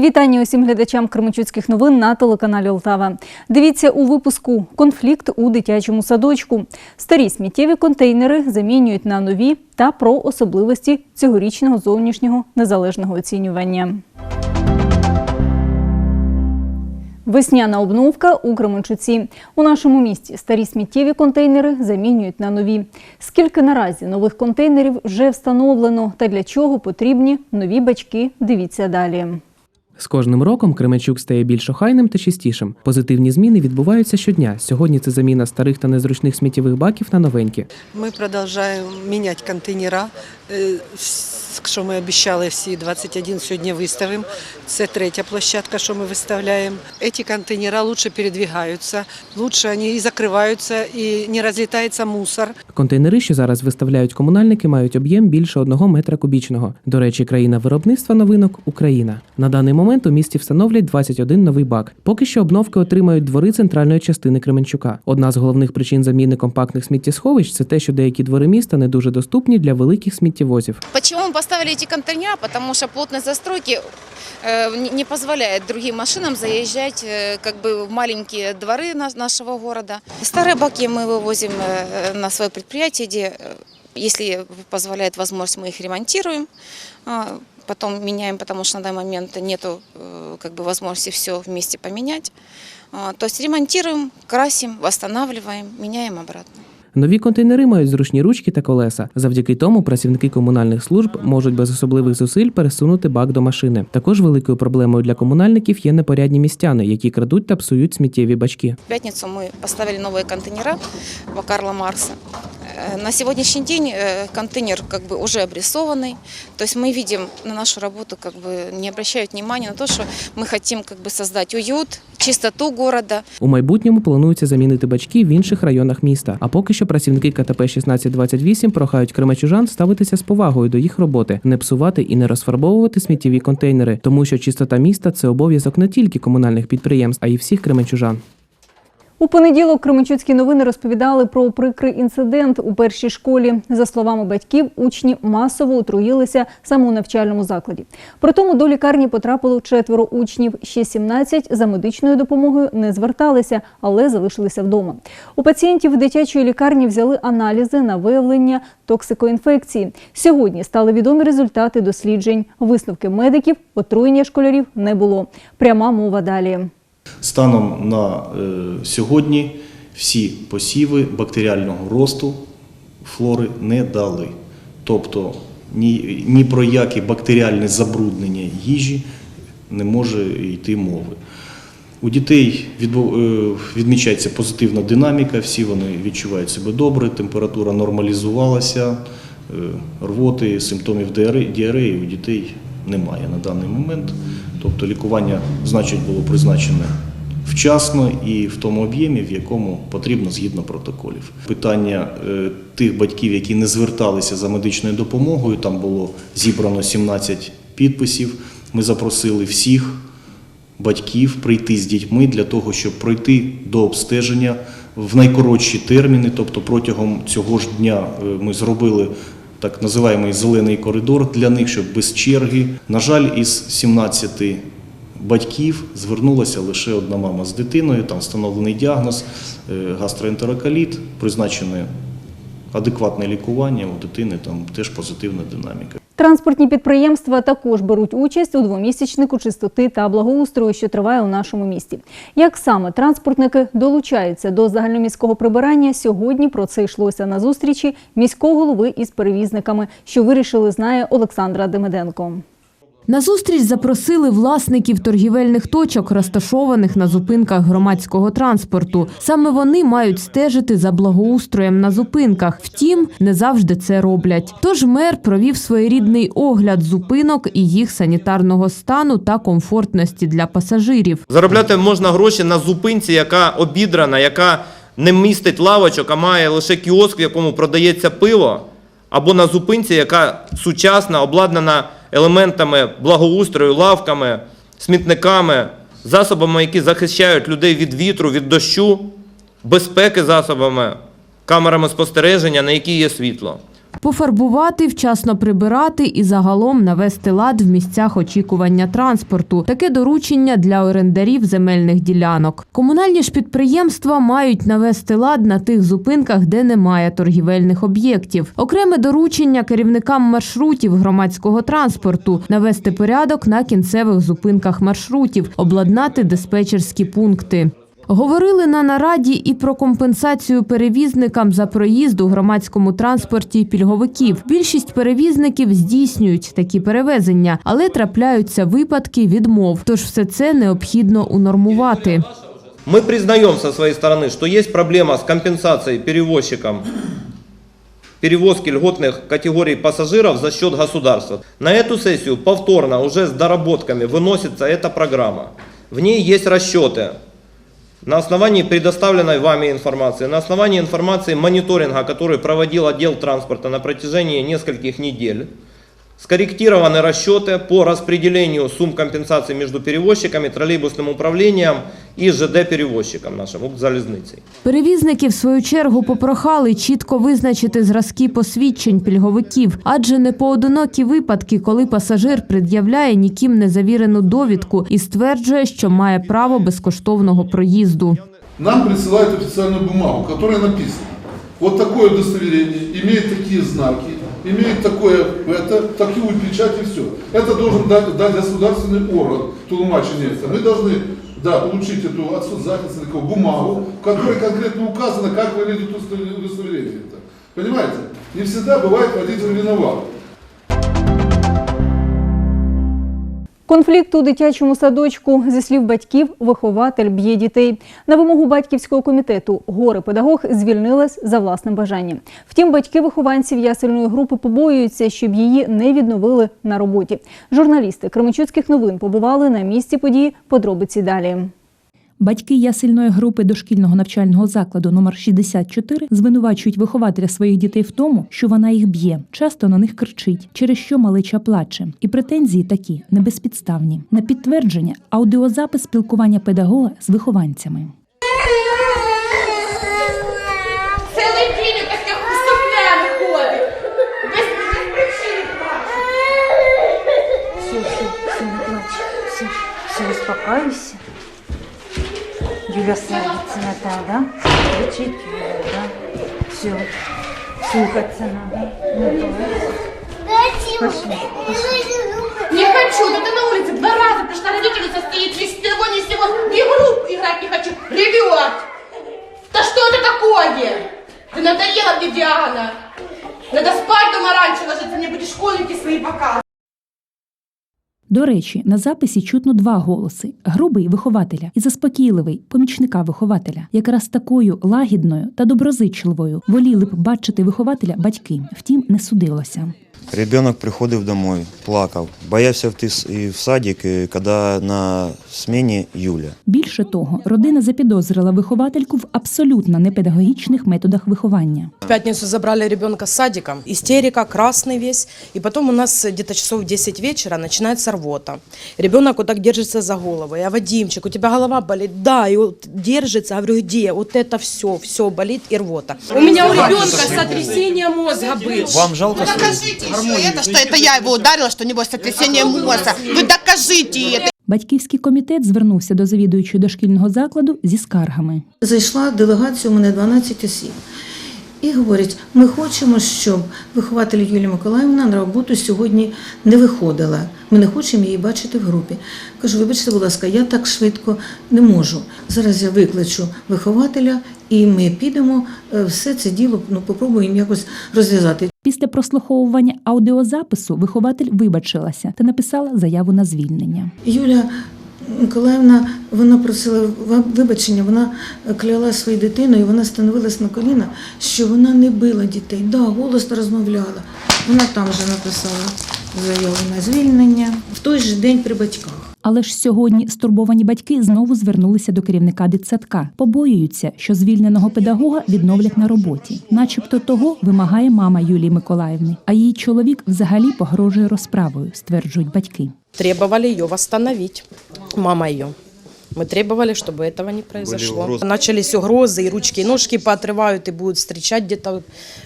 Вітання усім глядачам Кременчуцьких новин на телеканалі Олтава. Дивіться у випуску Конфлікт у дитячому садочку. Старі сміттєві контейнери замінюють на нові та про особливості цьогорічного зовнішнього незалежного оцінювання. Весняна обновка у Кременчуці. У нашому місті старі сміттєві контейнери замінюють на нові. Скільки наразі нових контейнерів вже встановлено та для чого потрібні нові бачки? Дивіться далі. З кожним роком Кременчук стає більш охайним та чистішим. Позитивні зміни відбуваються щодня. Сьогодні це заміна старих та незручних сміттєвих баків на новенькі. Ми продовжуємо міняти контейнера. Е, Що ми обіцяли всі 21 сьогодні виставимо. Це третя площадка, що ми виставляємо. Ці контейнера лучше передвигаються, лучше вони і закриваються, і не розлітається мусор. Контейнери, що зараз виставляють комунальники, мають об'єм більше одного метра кубічного. До речі, країна виробництва новинок Україна. На даний момент у місті встановлять 21 новий бак. Поки що обновки отримають двори центральної частини Кременчука. Одна з головних причин заміни компактних сміттєсховищ це те, що деякі двори міста не дуже доступні для великих сміттєвозів. Почему мы поставили эти контейнера? Потому что плотность застройки э, не- не позволяет другим машинам заезжать э, как бы в маленькие дворы нас- нашего города. Старые баки мы вывозим э, на свое предприятие, где, э, если позволяет возможность, мы их ремонтируем, а, потом меняем, потому что на данный момент нету э, как бы возможности все вместе поменять. А, То есть ремонтируем, красим, восстанавливаем, меняем обратно. Нові контейнери мають зручні ручки та колеса. Завдяки тому працівники комунальних служб можуть без особливих зусиль пересунути бак до машини. Також великою проблемою для комунальників є непорядні містяни, які крадуть та псують сміттєві бачки. В пятницу мы поставили новые контейнера по Карла Маркса. Э, На сегодняшний день э, контейнер как бы уже обрисованный. То есть мы видим на нашу работу, как бы не обращают внимания на то, что мы хотим как бы создать уют, чистоту города. У майбутньому планується замінити бачки в інших районах міста. А поки що працівники КТП 1628 прохають кремачужан ставитися з повагою до їх роботи, не псувати і не розфарбовувати сміттєві контейнери, тому що чистота міста це обов'язок не тільки комунальних підприємств, а й всіх кременчужан. У понеділок Кременчуцькі новини розповідали про прикрий інцидент у першій школі. За словами батьків, учні масово отруїлися саме у навчальному закладі. При тому до лікарні потрапило четверо учнів. Ще 17 за медичною допомогою не зверталися, але залишилися вдома. У пацієнтів дитячої лікарні взяли аналізи на виявлення токсикоінфекції. Сьогодні стали відомі результати досліджень. Висновки медиків отруєння школярів не було. Пряма мова далі. Станом на е, сьогодні всі посіви бактеріального росту флори не дали. Тобто ні, ні про яке бактеріальне забруднення їжі не може йти мови. У дітей е, відмічається позитивна динаміка, всі вони відчувають себе добре, температура нормалізувалася, е, рвоти, симптомів діареї у дітей немає на даний момент. Тобто лікування, значить, було призначене вчасно і в тому об'ємі, в якому потрібно згідно протоколів. Питання е, тих батьків, які не зверталися за медичною допомогою, там було зібрано 17 підписів. Ми запросили всіх батьків прийти з дітьми для того, щоб пройти до обстеження в найкоротші терміни. Тобто протягом цього ж дня е, ми зробили так називаємо зелений коридор для них, щоб без черги. На жаль, із 17 батьків звернулася лише одна мама з дитиною. Там встановлений діагноз гастроентерокаліт, гастроентероколіт, призначене адекватне лікування у дитини. Там теж позитивна динаміка. Транспортні підприємства також беруть участь у двомісячнику чистоти та благоустрою, що триває у нашому місті. Як саме транспортники долучаються до загальноміського прибирання, сьогодні про це йшлося на зустрічі міського голови із перевізниками, що вирішили, знає Олександра Демиденко. На зустріч запросили власників торгівельних точок, розташованих на зупинках громадського транспорту. Саме вони мають стежити за благоустроєм на зупинках. Втім, не завжди це роблять. Тож мер провів своєрідний огляд зупинок і їх санітарного стану та комфортності для пасажирів. Заробляти можна гроші на зупинці, яка обідрана, яка не містить лавочок, а має лише кіоск, в якому продається пиво, або на зупинці, яка сучасна, обладнана елементами благоустрою, лавками, смітниками, засобами, які захищають людей від вітру, від дощу, безпеки засобами, камерами спостереження, на які є світло. Пофарбувати, вчасно прибирати і загалом навести лад в місцях очікування транспорту. Таке доручення для орендарів земельних ділянок. Комунальні ж підприємства мають навести лад на тих зупинках, де немає торгівельних об'єктів. Окреме доручення керівникам маршрутів громадського транспорту навести порядок на кінцевих зупинках маршрутів, обладнати диспетчерські пункти. Говорили на нараді і про компенсацію перевізникам за проїзд у громадському транспорті пільговиків. Більшість перевізників здійснюють такі перевезення, але трапляються випадки відмов. Тож все це необхідно унормувати. Мы признаем со своей стороны, что есть проблема с компенсацией перевозчикам перевозки льготных категорий пассажиров за счет государства. На эту сессию повторно уже с доработками выносится эта программа. В ней есть расчеты на основании предоставленной вами информации, на основании информации мониторинга, который проводил отдел транспорта на протяжении нескольких недель, скорректированы расчеты по распределению сумм компенсации между перевозчиками, троллейбусным управлением и ЖД-перевозчиком нашим, Укрзалізниці. Перевізники в свою чергу попрохали чітко визначити зразки посвідчень пільговиків, адже не поодинокі випадки, коли пасажир пред'являє ніким не завірену довідку і стверджує, що має право безкоштовного проїзду. Нам присылают официальную бумагу, в которой написано, вот такое удостоверение, имеет такие знаки, Имеет такое, это, такую печать и все. Это должен дать, дать государственный орган, тулумачение это. Мы должны да, получить эту от соцзахиста такую бумагу, в которой конкретно указано, как выглядит удостовер- удостоверение. Понимаете? Не всегда бывает водитель виноват. Конфлікт у дитячому садочку зі слів батьків, вихователь б'є дітей. На вимогу батьківського комітету горе педагог звільнилась за власним бажанням. Втім, батьки вихованців ясельної групи побоюються, щоб її не відновили на роботі. Журналісти Кременчуцьких новин побували на місці події. Подробиці далі. Батьки ясельної групи дошкільного навчального закладу номер 64 звинувачують вихователя своїх дітей в тому, що вона їх б'є, часто на них кричить, через що малеча плаче. І претензії такі небезпідставні. На підтвердження аудіозапис спілкування педагога з вихованцями. Все, все, все, не плачь. Все, все, успокаивайся. Юля сердится, да, да? Кричит Юля, да? Все, слухаться надо. Не плачь. Пошли, Не хочу, да ты на улице два раза пришла, родительница стоит, ни с того ни с сего, в игру играть не хочу, ревет. Да что это такое? Ты надоела мне, Диана. Надо спать дома раньше ложиться, мне будешь школьники свои показывать. До речі, на записі чутно два голоси: грубий вихователя і заспокійливий помічника вихователя. Якраз такою лагідною та доброзичливою воліли б бачити вихователя батьки. Втім, не судилося. Ребенок приходив домой, плакав, боявся йти с- і в садик, і коли на зміні Юля. Більше того, родина запідозрила виховательку в абсолютно непедагогічних методах виховання. В пятницу забрали ребенка с садика. Истерика, красный весь. И потом у нас где-то часов в 10 вечера начинается рвота. Ребенок вот так держится за голову. Я, Вадимчик, у тебя голова болит? Да, и вот держится. Я говорю, где? Вот это все, все болит и рвота. У меня у ребенка сотрясение мозга было. Вам жалко своїх? Докажите еще это, что это я его ударила, что небось сотрясение мозга. Вы докажите это. Батьківський комітет звернувся до завідуючої дошкільного закладу зі скаргами. Зайшла делегація, у мене 12 осіб. І говорять, ми хочемо, щоб вихователь Юлія Миколаївна на роботу сьогодні не виходила. Ми не хочемо її бачити в групі. Кажу, вибачте, будь ласка, я так швидко не можу. Зараз я викличу вихователя, і ми підемо е, все це діло, ну попробуємо якось розв'язати. Після прослуховування аудіозапису вихователь вибачилася та написала заяву на звільнення. Юля Миколаївна, вона просила вибачення, вона кляла свою дитину, і вона становилась на коліна, що вона не била дітей. Да, голосно розмовляла. Вона там вже написала заяву на звільнення в той же день при батьках. Але ж сьогодні стурбовані батьки знову звернулися до керівника дитсадка. Побоюються, що звільненого педагога відновлять на роботі, начебто того вимагає мама Юлії Миколаївни. А її чоловік взагалі погрожує розправою, стверджують батьки. Требовали ее восстановить. Мама ее. Мы требовали, чтобы этого не произошло. угрозы. Начались угрозы, и ручки, и ножки поотрывают, и будут встречать где-то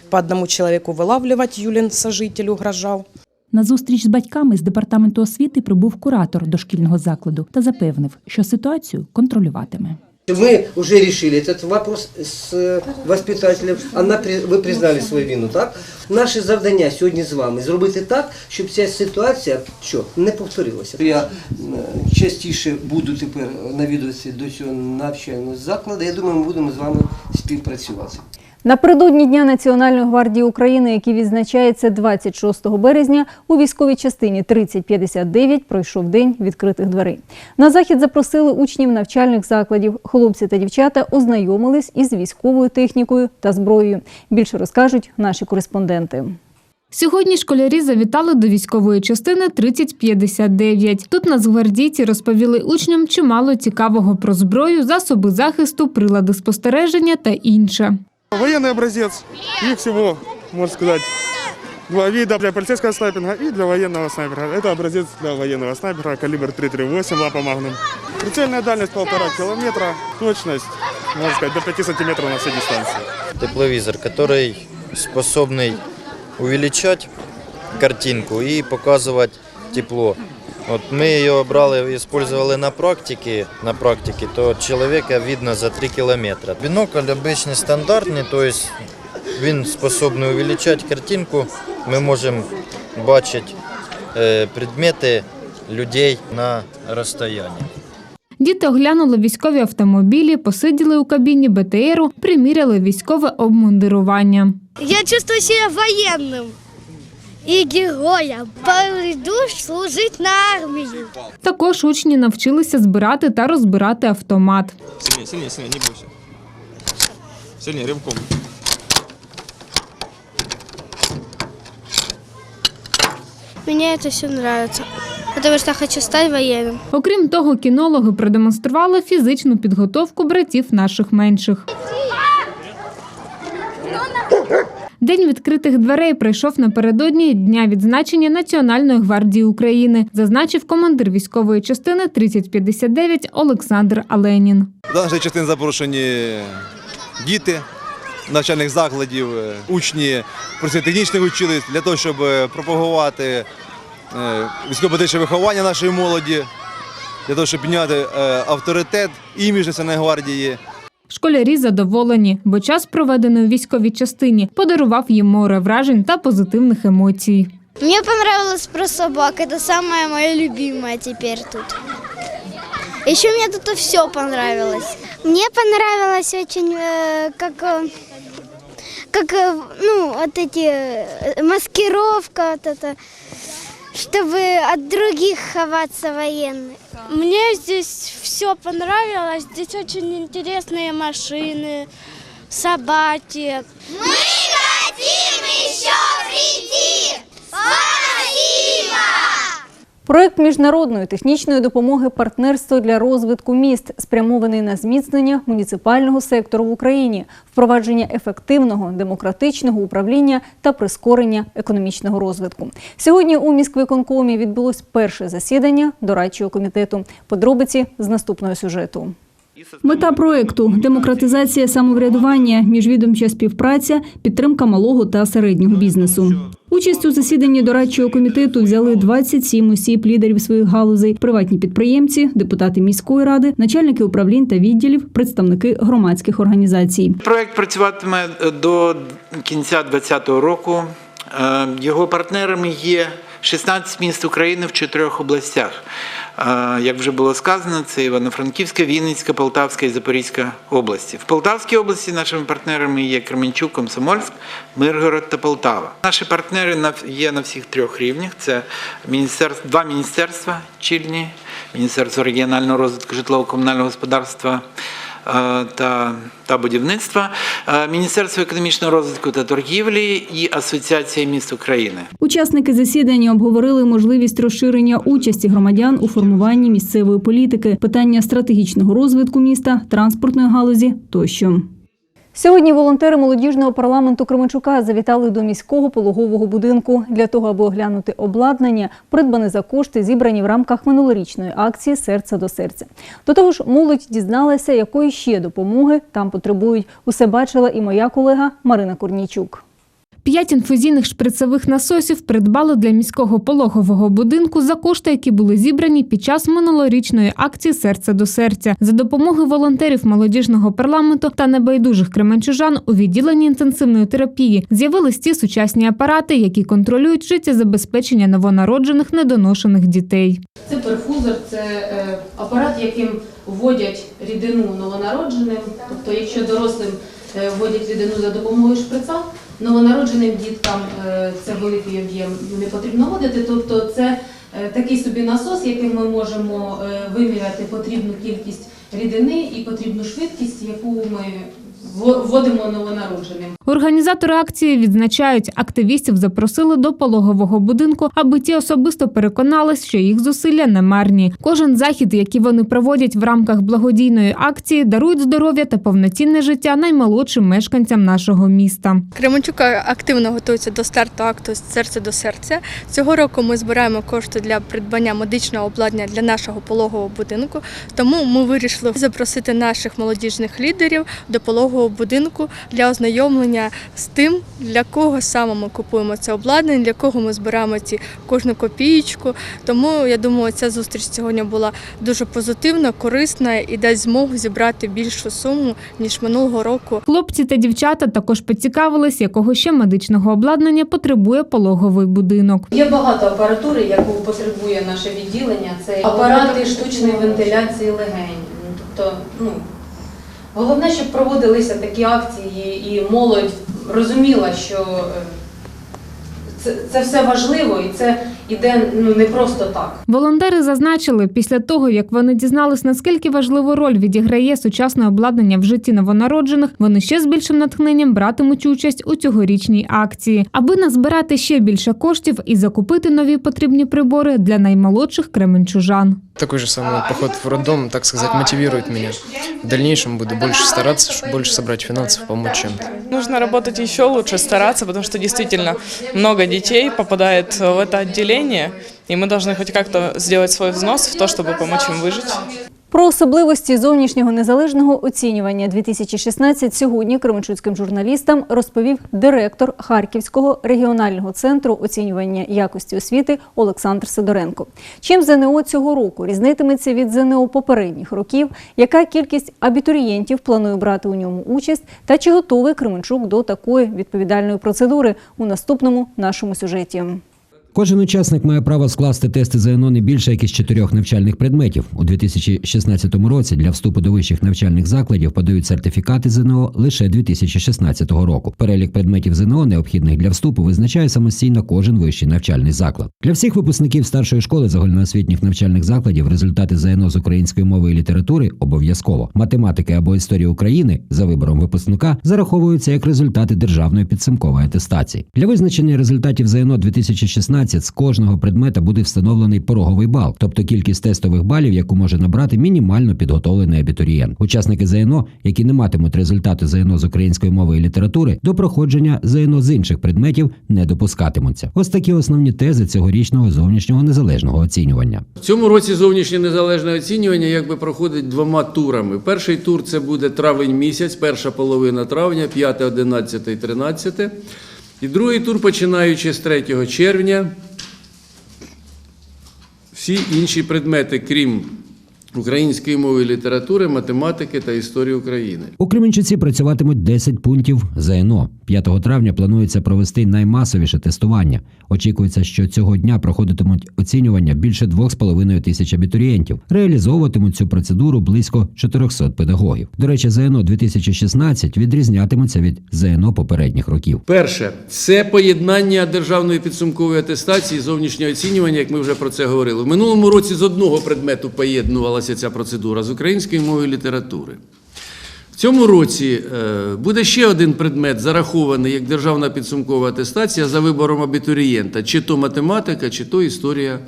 по одному человеку вылавливать. Юлин сожитель угрожал. На зустріч з батьками з департаменту освіти прибув куратор дошкільного закладу та запевнив, що ситуацію контролюватиме. Мы уже решили этот вопрос с э, воспитателем. Она, при- ви признали свою вину, так? Наше завдання сьогодні з вами зробити так, щоб ця ситуація що, не повторилася. Я е, частіше буду тепер навідуватися до цього навчального закладу. Я думаю, ми будемо з вами співпрацювати. Напередодні Дня Національної гвардії України, який відзначається 26 березня, у військовій частині 3059 пройшов день відкритих дверей. На захід запросили учнів навчальних закладів. Хлопці та дівчата ознайомились із військовою технікою та зброєю. Більше розкажуть наші кореспонденти. Сьогодні школярі завітали до військової частини 3059. Тут нацгвардійці розповіли учням чимало цікавого про зброю, засоби захисту, прилади спостереження та інше. Военный образец. Их всего, можно сказать, два вида для полицейского снайпинга и для военного снайпера. Это образец для военного снайпера, калибр 338, лапа магнум. Прицельная дальность полтора километра, точность, можно сказать, до 5 сантиметров на всей дистанции. Тепловизор, который способный увеличать картинку и показывать тепло. От ми його брали, использовали на практиці, на практиці, то чоловіка видно за 3 кілометри. Бінокль обичний стандартний, тобто він способний увеличати картинку. Ми можемо бачити е, предмети людей на розстоянні. Діти оглянули військові автомобілі, посиділи у кабіні БТРу, приміряли військове обмундирування. Я чувствую себя военным и героем. Пойду служить на армию. Також учні навчилися збирати та розбирати автомат. Сильнее, сильнее, сильнее, не бойся. Сильнее, рывком. Мне это все нравится, потому что хочу стать военным. Окрім того, кінологи продемонстрували фізичну підготовку братів наших менших. День відкритих дверей пройшов напередодні дня відзначення Національної гвардії України, зазначив командир військової частини 3059 Олександр Аленін. Нашої частини запрошені діти навчальних закладів, е, учні професійно-технічних училищ для того, щоб е, пропагувати е, військово-патріотичне виховання нашої молоді, для того, щоб підняти авторитет, імідж Національної гвардії. Школярі задоволені, бо час, проведений у військовій частині, подарував їм море вражень та позитивних емоцій. Мне понравилось про собак. Это самое мое любимое теперь тут. Еще мне тут все понравилось. Мне понравилось очень, э, как, э, как э, ну, вот эти э, маскировка, вот это, Чтобы от других ховаться военных. Мне здесь все понравилось. Здесь очень интересные машины, собаки. Мы хотим еще прийти! Спасибо! Проект міжнародної технічної допомоги партнерство для розвитку міст спрямований на зміцнення муніципального сектору в Україні, впровадження ефективного демократичного управління та прискорення економічного розвитку. Сьогодні у міськвиконкомі відбулось перше засідання дорадчого комітету. Подробиці з наступного сюжету. Мета проекту демократизація самоврядування, міжвідомча співпраця, підтримка малого та середнього бізнесу. Участь у засіданні дорадчого комітету взяли 27 осіб лідерів своїх галузей, приватні підприємці, депутати міської ради, начальники управлінь та відділів, представники громадських організацій. Проект працюватиме до кінця 2020 року. Е, Його партнерами є 16 міст України в чотирьох областях. Як вже було сказано, це Івано-Франківська, Вінницька, Полтавська і Запорізька області. В Полтавській області нашими партнерами є Кременчук, Комсомольськ, Миргород та Полтава. Наші партнери є на всіх трьох рівнях. Це міністерство, два міністерства чільні, Міністерство регіонального розвитку житлово-комунального господарства та, та будівництва, е, Міністерство економічного розвитку та торгівлі і Асоціація міст України. Учасники засідання обговорили можливість розширення участі громадян у формуванні місцевої політики, питання стратегічного розвитку міста, транспортної галузі тощо. Сьогодні волонтери молодіжного парламенту Кременчука завітали до міського пологового будинку для того, аби оглянути обладнання, придбане за кошти, зібрані в рамках минулорічної акції Серце до серця. До того ж, молодь дізналася, якої ще допомоги там потребують. Усе бачила і моя колега Марина Корнійчук. П'ять інфузійних шприцевих насосів придбали для міського пологового будинку за кошти, які були зібрані під час минулорічної акції Серце до серця за допомогою волонтерів молодіжного парламенту та небайдужих кременчужан у відділенні інтенсивної терапії з'явились ті сучасні апарати, які контролюють життєзабезпечення новонароджених недоношених дітей. Це перфузор, це е, апарат, яким вводять рідину новонародженим. Тобто, якщо дорослим вводять рідину за допомогою шприца, новонародженим діткам е, це великий об'єм не потрібно вводити. Тобто, це е, такий собі насос, яким ми можемо е, виміряти потрібну кількість рідини і потрібну швидкість, яку ми вводимо новонародженим. Організатори акції відзначають, активістів запросили до пологового будинку, аби ті особисто переконались, що їх зусилля не марні. Кожен захід, який вони проводять в рамках благодійної акції, дарують здоров'я та повноцінне життя наймолодшим мешканцям нашого міста. Кременчук активно готується до старту акту серце до серця. Цього року ми збираємо кошти для придбання медичного обладнання для нашого пологового будинку. Тому ми вирішили запросити наших молодіжних лідерів до пологового будинку для ознайомлення з тим, для кого саме ми купуємо це обладнання, для кого ми збираємо ці кожну копієчку. Тому я думаю, ця зустріч сьогодні була дуже позитивна, корисна і дасть змогу зібрати більшу суму ніж минулого року. Хлопці та дівчата також поцікавились, якого ще медичного обладнання потребує пологовий будинок. Є багато апаратури, яку потребує наше відділення. Це апарати штучної вентиляції легень. Тобто, ну головне, щоб проводилися такі акції, і молодь розуміла, що е, це, це все важливо і це іде ну не просто так. Волонтери зазначили, після того як вони дізнались, наскільки важливу роль відіграє сучасне обладнання в житті новонароджених, вони ще з більшим натхненням братимуть участь у цьогорічній акції, аби назбирати ще більше коштів і закупити нові потрібні прибори для наймолодших кременчужан. Такой же самый поход в роддом, так сказать, мотивирует меня. В дальнейшем буду больше стараться, чтобы больше собрать финансов, помочь чем-то. Нужно работать еще лучше, стараться, потому что действительно много детей попадает в это отделение, и мы должны хоть как-то сделать свой взнос в то, чтобы помочь им выжить. Про особливості зовнішнього незалежного оцінювання 2016 сьогодні кременчуцьким журналістам розповів директор Харківського регіонального центру оцінювання якості освіти Олександр Сидоренко. Чим ЗНО цього року різнитиметься від ЗНО попередніх років, яка кількість абітурієнтів планує брати у ньому участь, та чи готовий Кременчук до такої відповідальної процедури у наступному нашому сюжеті. Кожен учасник має право скласти тести ЗНО не більше як із чотирьох навчальних предметів. У 2016 році для вступу до вищих навчальних закладів подають сертифікати ЗНО лише 2016 року. Перелік предметів ЗНО, необхідних для вступу, визначає самостійно кожен вищий навчальний заклад. Для всіх випускників старшої школи загальноосвітніх навчальних закладів результати ЗНО з української мови і літератури обов'язково. Математики або історії України за вибором випускника зараховуються як результати державної підсумкової атестації. Для визначення результатів ЗНО 2016 з кожного предмета буде встановлений пороговий бал, тобто кількість тестових балів, яку може набрати мінімально підготовлений абітурієнт. Учасники ЗНО, які не матимуть результати ЗНО з української мови і літератури, до проходження ЗНО з інших предметів не допускатимуться. Ось такі основні тези цьогорічного зовнішнього незалежного оцінювання. В цьому році зовнішнє незалежне оцінювання якби проходить двома турами. Перший тур це буде травень місяць, перша половина травня, 5, 11, 13. І другий тур, починаючи з 3 червня, всі інші предмети, крім української мови літератури, математики та історії України. У Кременчуці працюватимуть 10 пунктів ЗНО. 5 травня планується провести наймасовіше тестування. Очікується, що цього дня проходитимуть оцінювання більше 2,5 тисяч абітурієнтів. Реалізовуватимуть цю процедуру близько 400 педагогів. До речі, ЗНО 2016 відрізнятиметься від ЗНО попередніх років. Перше це поєднання державної підсумкової атестації зовнішнього оцінювання, як ми вже про це говорили. В минулому році з одного предмету поєднувалася ця процедура з української мови і літератури. В цьому році е, буде ще один предмет, зарахований як державна підсумкова атестація за вибором абітурієнта, чи то математика, чи то історія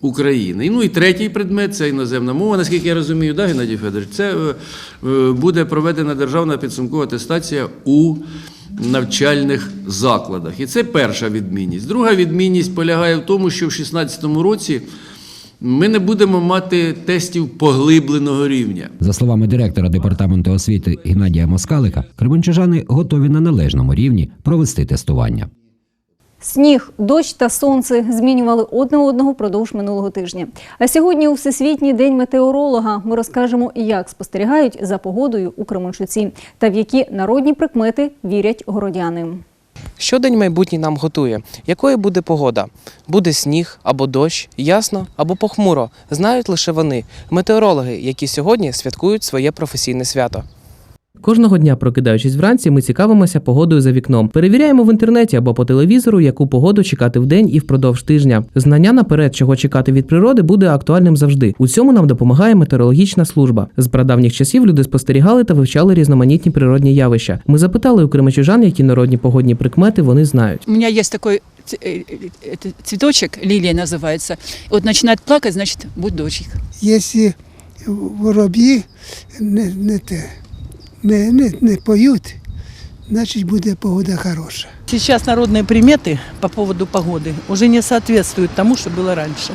України. Ну і третій предмет це іноземна мова, наскільки я розумію, да, Геннадій Федорович, це е, е, буде проведена державна підсумкова атестація у навчальних закладах. І це перша відмінність. Друга відмінність полягає в тому, що в 2016 році ми не будемо мати тестів поглибленого рівня. За словами директора департаменту освіти Геннадія Москалика, кременчужани готові на належному рівні провести тестування. Сніг, дощ та сонце змінювали одне одного впродовж минулого тижня. А сьогодні у Всесвітній день метеоролога ми розкажемо, як спостерігають за погодою у Кременчуці та в які народні прикмети вірять городяни. Щодень майбутній нам готує. Якою буде погода? Буде сніг або дощ, ясно або похмуро. Знають лише вони, метеорологи, які сьогодні святкують своє професійне свято. Кожного дня, прокидаючись вранці, ми цікавимося погодою за вікном. Перевіряємо в інтернеті або по телевізору, яку погоду чекати вдень і впродовж тижня. Знання наперед, чого чекати від природи, буде актуальним завжди. У цьому нам допомагає метеорологічна служба. З прадавніх часів люди спостерігали та вивчали різноманітні природні явища. Ми запитали у кримачужан, які народні погодні прикмети вони знають. У меня есть такой ц- э, э, это цветочек, лилия называется. Вот начинает плакать, значит, будет дождик. Якщо вороб'ї не, не, те, не, не, не поють, значить буде погода хороша. Сейчас народные приметы по поводу погоды уже не соответствуют тому, что было раньше.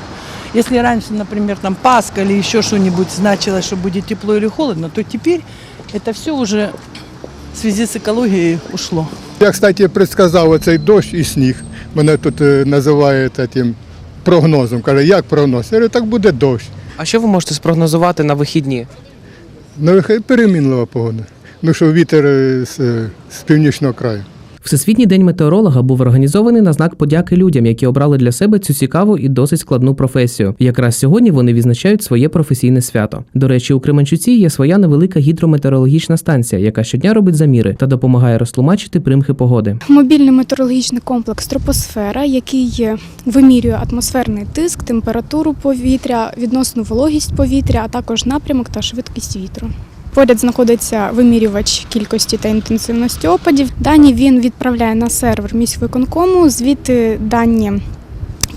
Если раньше, например, там Пасха или еще что-нибудь значило, что будет тепло или холодно, то теперь это все уже в связи с экологией ушло. Я, кстати, предсказав оцей дощ і сніг. Мене тут е, називають тим прогнозом. Каже, як прогноз? Я говорю, так буде дощ. А що ви можете спрогнозувати на вихідні? Ну, хай перемінлива погода. Ну що вітер е, з, е, з північного краю. Всесвітній день метеоролога був організований на знак подяки людям, які обрали для себе цю цікаву і досить складну професію. Якраз сьогодні вони відзначають своє професійне свято. До речі, у Кременчуці є своя невелика гідрометеорологічна станція, яка щодня робить заміри та допомагає розтлумачити примхи погоди. Мобільний метеорологічний комплекс Тропосфера, який вимірює атмосферний тиск, температуру повітря, відносну вологість повітря, а також напрямок та швидкість вітру. Поряд знаходиться вимірювач кількості та інтенсивності опадів. Дані він відправляє на сервер міськвиконкому. Звідти дані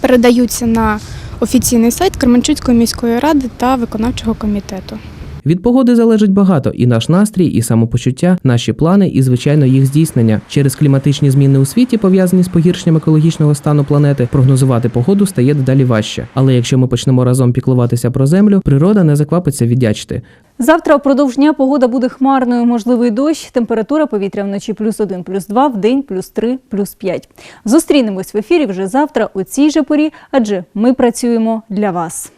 передаються на офіційний сайт Кременчуцької міської ради та виконавчого комітету. Від погоди залежить багато: і наш настрій, і самопочуття, наші плани, і звичайно їх здійснення. Через кліматичні зміни у світі, пов'язані з погіршенням екологічного стану планети, прогнозувати погоду стає дедалі важче. Але якщо ми почнемо разом піклуватися про землю, природа не заквапиться віддячити. Завтра впродовж дня погода буде хмарною, можливий дощ, температура повітря вночі плюс 1, плюс 2, в день плюс 3, плюс 5. Зустрінемось в ефірі вже завтра у цій же порі, адже ми працюємо для вас.